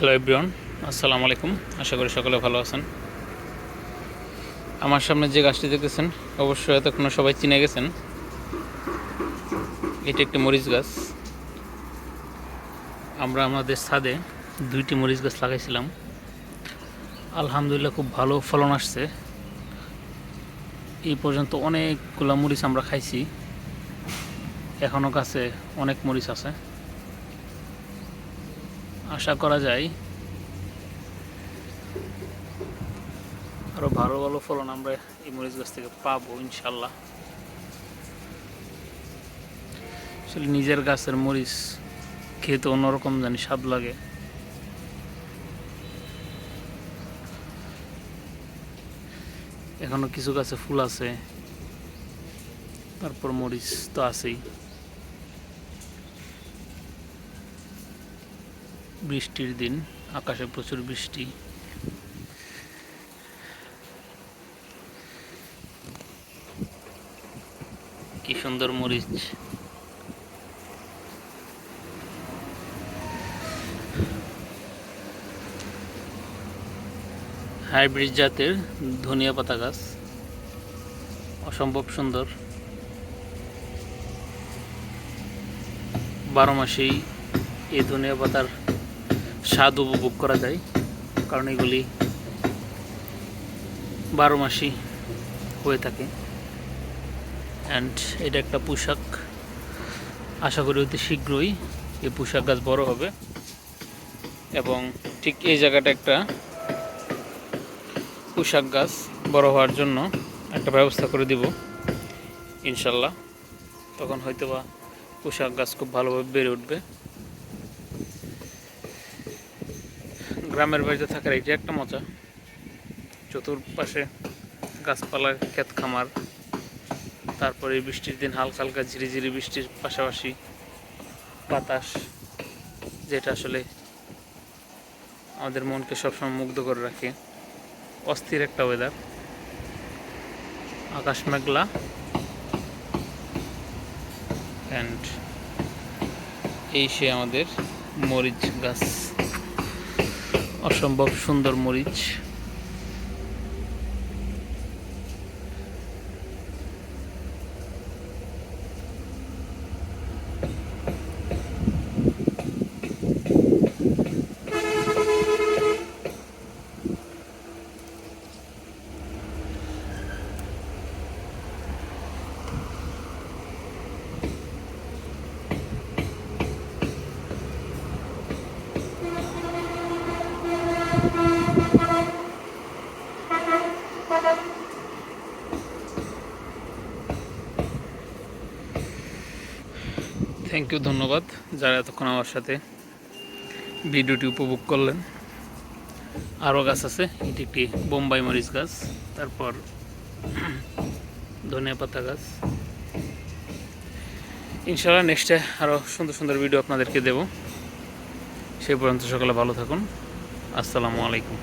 Hello everyone আসসালামু আলাইকুম। আশা করি সকলে ভালো আছেন। আমার সামনে যে গাছটি দেখতেছেন, অবশ্যই এতক্ষণ সবাই চিনে গেছেন। এটি একটি মরিচ গাছ। আমরা আমাদের ছাদে দুইটি মরিচ গাছ লাগাইছিলাম। আলহামদুলিল্লাহ খুব ভালো ফলন আসছে। এই পর্যন্ত অনেকগুলো মরিচ আমরা খাইছি। এখনও গাছে অনেক মরিচ আছে। আশা করা যায়। আরও ভালো ভালো ফলন আমরা এই মরিচ গাছ থেকে পাবো, ইনশাল্লাহ। আসলে নিজের গাছের মরিচ খেতে অন্যরকম জানি স্বাদ লাগে। এখনও কিছু গাছে ফুল আছে, তারপর মরিচ তো আছেই। বৃষ্টির দিন, আকাশে প্রচুর বৃষ্টি। কি সুন্দর মরিচ। হাইব্রিড জাতের ধনিয়া পাতা গাছ। অসম্ভব সুন্দর। বারো মাসেই এই ধনিয়া পাতার স্বাদ উপভোগ করা যায়, কারণ এগুলি বারো মাসই হয়ে থাকে। অ্যান্ড এটা একটা পোশাক। আশা করি অতি শীঘ্রই এই পোশাক গাছ বড় হবে। এবং ঠিক এই জায়গাটা একটা পোশাক গাছ বড় হওয়ার জন্য একটা ব্যবস্থা করে দিব, ইনশাল্লাহ। তখন হয়তো বা পোশাক গাছ খুব ভালোভাবে বেড়ে উঠবে। গ্রামের বাড়িতে থাকার এটি একটা মজা। চতুর্পাশে গাছপালা ক্ষেত খামার, তারপরে বৃষ্টির দিন হালকা হালকা ঝিরিঝিরি বৃষ্টির পাশাপাশি বাতাস, যেটা আসলে আমাদের মনকে সবসময় মুগ্ধ করে রাখে। অস্থির একটা ওয়েদার আকাশ মেঘলা। অ্যান্ড এই সে আমাদের মরিচ গাছ। অসম্ভব সুন্দর মরিচ। থ্যাংক ইউ ধন্যবাদ যারা এতক্ষণ আমার সাথে ভিডিওটি উপভোগ করলেন। আরও গাছ আছে, এটি একটি বোম্বাই মরিচ গাছ, তারপর ধনিয়া পাতা গাছ। ইনশাল্লাহ নেক্সটে আরও সুন্দর সুন্দর ভিডিও আপনাদেরকে দেব। সেই পর্যন্ত সকালে ভালো থাকুন। আসসালামু আলাইকুম।